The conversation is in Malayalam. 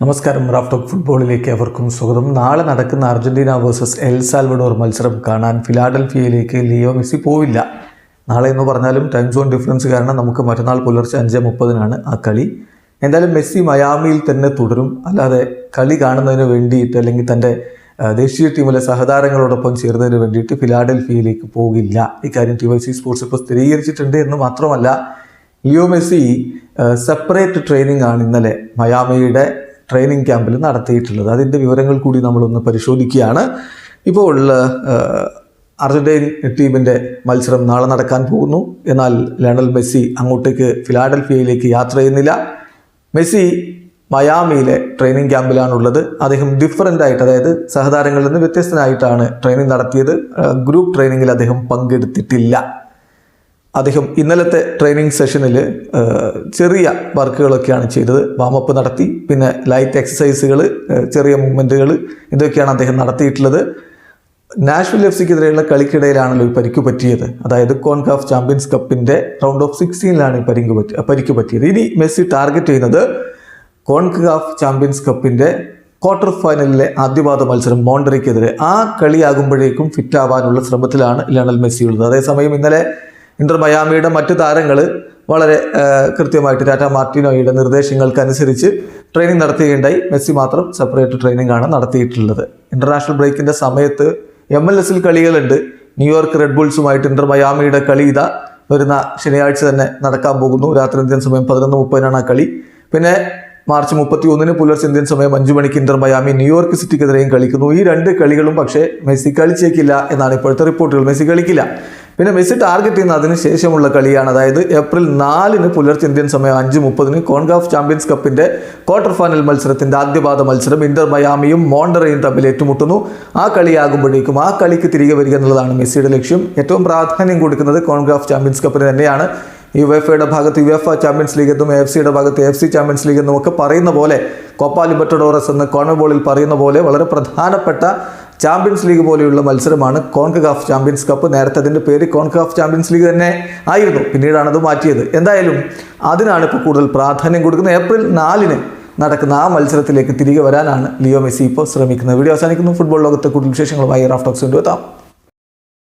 നമസ്കാരം. റാഫ്റ്റോക്ക് ഫുട്ബോളിലേക്ക് അവർക്കും സ്വാഗതം. നാളെ നടക്കുന്ന അർജന്റീന വേഴ്സസ് എൽ സാൽവഡോർ മത്സരം കാണാൻ ഫിലാഡൽഫിയയിലേക്ക് ലിയോ മെസ്സി പോവില്ല. നാളെ എന്ന് പറഞ്ഞാലും ടൈം സോൺ ഡിഫറൻസ് കാരണം നമുക്ക് മറ്റന്നാൾ പുലർച്ചെ അഞ്ച് മുപ്പതിനാണ് ആ കളി. എന്തായാലും മെസ്സി മയാമിയിൽ തന്നെ തുടരും. അല്ലാതെ കളി കാണുന്നതിന് വേണ്ടിയിട്ട് അല്ലെങ്കിൽ തന്റെ ദേശീയ ടീമിലെ സഹതാരങ്ങളോടൊപ്പം ചേർന്നതിന് വേണ്ടിയിട്ട് ഫിലാഡൽഫിയയിലേക്ക് പോകില്ല. ഇക്കാര്യം ടി വൈ സി സ്പോർട്സ് ഇപ്പോൾ സ്ഥിരീകരിച്ചിട്ടുണ്ട് എന്ന് മാത്രമല്ല ലിയോ മെസ്സി സെപ്പറേറ്റ് ട്രെയിനിങ് ആണ് ഇന്നലെ മയാമിയുടെ ട്രെയിനിങ് ക്യാമ്പിൽ നടത്തിയിട്ടുള്ളത്. അതിന്റെ വിവരങ്ങൾ കൂടി നമ്മളൊന്ന് പരിശോധിക്കുകയാണ്. ഇപ്പോൾ അർജന്റീൻ ടീമിന്റെ മത്സരം നാളെ നടക്കാൻ പോകുന്നു. എന്നാൽ ലയണൽ മെസ്സി അങ്ങോട്ടേക്ക് ഫിലാഡൽഫിയയിലേക്ക് യാത്ര ചെയ്യുന്നില്ല. മെസ്സി മയാമിയിലെ ട്രെയിനിങ് ക്യാമ്പിലാണുള്ളത് അദ്ദേഹം ഡിഫറന്റ് ആയിട്ട് അതായത് സഹതാരങ്ങളിൽ നിന്ന് വ്യത്യസ്തനായിട്ടാണ് ട്രെയിനിങ് നടത്തിയത്. ഗ്രൂപ്പ് ട്രെയിനിങ്ങിൽ അദ്ദേഹം പങ്കെടുത്തിട്ടില്ല. അദ്ദേഹം ഇന്നലത്തെ ട്രെയിനിങ് സെഷനിൽ ചെറിയ വർക്കുകളൊക്കെയാണ് ചെയ്തത്. വാമപ്പ് നടത്തി പിന്നെ ലൈറ്റ് എക്സസൈസുകൾ ചെറിയ മൂവ്മെന്റുകൾ ഇതൊക്കെയാണ് അദ്ദേഹം നടത്തിയിട്ടുള്ളത്. നാഷണൽ എഫ് സിക്കെതിരെയുള്ള കളിക്കിടയിലാണല്ലോ ഈ പരിക്ക് പറ്റിയത്. അതായത് കോൺകാഫ് ചാമ്പ്യൻസ് കപ്പിന്റെ റൗണ്ട് ഓഫ് സിക്സ്റ്റീനിലാണ് ഈ പരിക്ക് പറ്റി പരിക്ക് പറ്റിയത്. ഇനി മെസ്സി ടാർഗറ്റ് ചെയ്യുന്നത് കോൺകാഫ് ചാമ്പ്യൻസ് കപ്പിന്റെ ക്വാർട്ടർ ഫൈനലിലെ ആദ്യപാദ മത്സരം മോണ്ടറിക്കെതിരെ ആ കളിയാകുമ്പോഴേക്കും ഫിറ്റാവാനുള്ള ശ്രമത്തിലാണ് ലണൽ മെസ്സി ഉള്ളത്. അതേസമയം ഇന്നലെ ഇന്റർ മയാമിയുടെ മറ്റു താരങ്ങൾ വളരെ കൃത്യമായിട്ട് ടാറ്റ മാർട്ടിനോയുടെ നിർദ്ദേശങ്ങൾക്കനുസരിച്ച് ട്രെയിനിങ് നടത്തുകയുണ്ടായി മെസ്സി മാത്രം സെപ്പറേറ്റ് ട്രെയിനിങ് ആണ് നടത്തിയിട്ടുള്ളത്. ഇന്റർനാഷണൽ ബ്രേക്കിന്റെ സമയത്ത് എം എൽ എസിൽ കളികളുണ്ട്. ന്യൂയോർക്ക് റെഡ് ബുൾസുമായിട്ട് ഇന്റർ മയാമിയുടെ കളി ഇതാ. വരുന്ന ശനിയാഴ്ച തന്നെ നടക്കാൻ പോകുന്നു. രാത്രി ഇന്ത്യൻ സമയം പതിനൊന്ന് മുപ്പതിനാണ് ആ കളി. പിന്നെ മാർച്ച് മുപ്പത്തി ഒന്നിന് പുലർച്ചെ ഇന്ത്യൻ സമയം അഞ്ചു മണിക്ക് ഇന്റർ മയാമി ന്യൂയോർക്ക് സിറ്റിക്കെതിരെയും കളിക്കുന്നു. ഈ രണ്ട് കളികളും പക്ഷേ മെസ്സി കളിച്ചേക്കില്ല എന്നാണ് ഇപ്പോഴത്തെ റിപ്പോർട്ടുകൾ. മെസ്സി കളിക്കില്ല. പിന്നെ മെസ്സി ടാർഗറ്റ് ചെയ്യുന്ന അതിന് ശേഷമുള്ള കളിയാണ്. അതായത് ഏപ്രിൽ നാലിന് പുലർച്ചെ ഇന്ത്യൻ സമയം അഞ്ച് മുപ്പതിന് കോൺഗ്രാഫ് ചാമ്പ്യൻസ് കപ്പിന്റെ ക്വാർട്ടർ ഫൈനൽ മത്സരത്തിന്റെ ആദ്യപാദ മത്സരം ഇന്റർ മയാമിയും മോണ്ടറയും തമ്മിൽ ഏറ്റുമുട്ടുന്നു. ആ കളിയാകുമ്പോഴേക്കും ആ കളിക്ക് തിരികെ വരിക എന്നുള്ളതാണ് മെസ്സിയുടെ ലക്ഷ്യം. ഏറ്റവും പ്രാധാന്യം കൊടുക്കുന്നത് കോൺഗ്രാഫ് ചാമ്പ്യൻസ് കപ്പിന് തന്നെയാണ്. യുവേഫയുടെ ഭാഗത്ത് യുവേഫ ചാമ്പ്യൻസ് ലീഗ് എന്നും എഫ് സിയുടെ ഭാഗത്ത് എഫ് സി ചാമ്പ്യൻസ് ലീഗ് എന്നും ഒക്കെ പറയുന്ന പോലെ കോപ്പ ലിബർട്ടഡോറസ് എന്ന് കോൺവെബോളിൽ പറയുന്ന പോലെ വളരെ പ്രധാനപ്പെട്ട ചാമ്പ്യൻസ് ലീഗ് പോലെയുള്ള മത്സരമാണ് കോൺകഗാഫ് ചാമ്പ്യൻസ് കപ്പ് നേരത്തെ അതിന്റെ പേര് കോൺകഗാഫ് ചാമ്പ്യൻസ് ലീഗ് തന്നെ ആയിരുന്നു. പിന്നീടാണ് അത് മാറ്റിയത്. എന്തായാലും അതിനാണ് ഇപ്പോൾ കൂടുതൽ പ്രാധാന്യം കൊടുക്കുന്നത്. ഏപ്രിൽ നാലിന് നടക്കുന്ന ആ മത്സരത്തിലേക്ക് തിരികെ വരാനാണ് ലിയോ മെസ്സി ഇപ്പോൾ ശ്രമിക്കുന്നത്. വീഡിയോ അവസാനിക്കുന്നു. ഫുട്ബോൾ ലോകത്തെ കൂടുതൽ വിശേഷങ്ങളുമായി റാഫ്റ്റോക്സ് കൊണ്ടുവെത്താം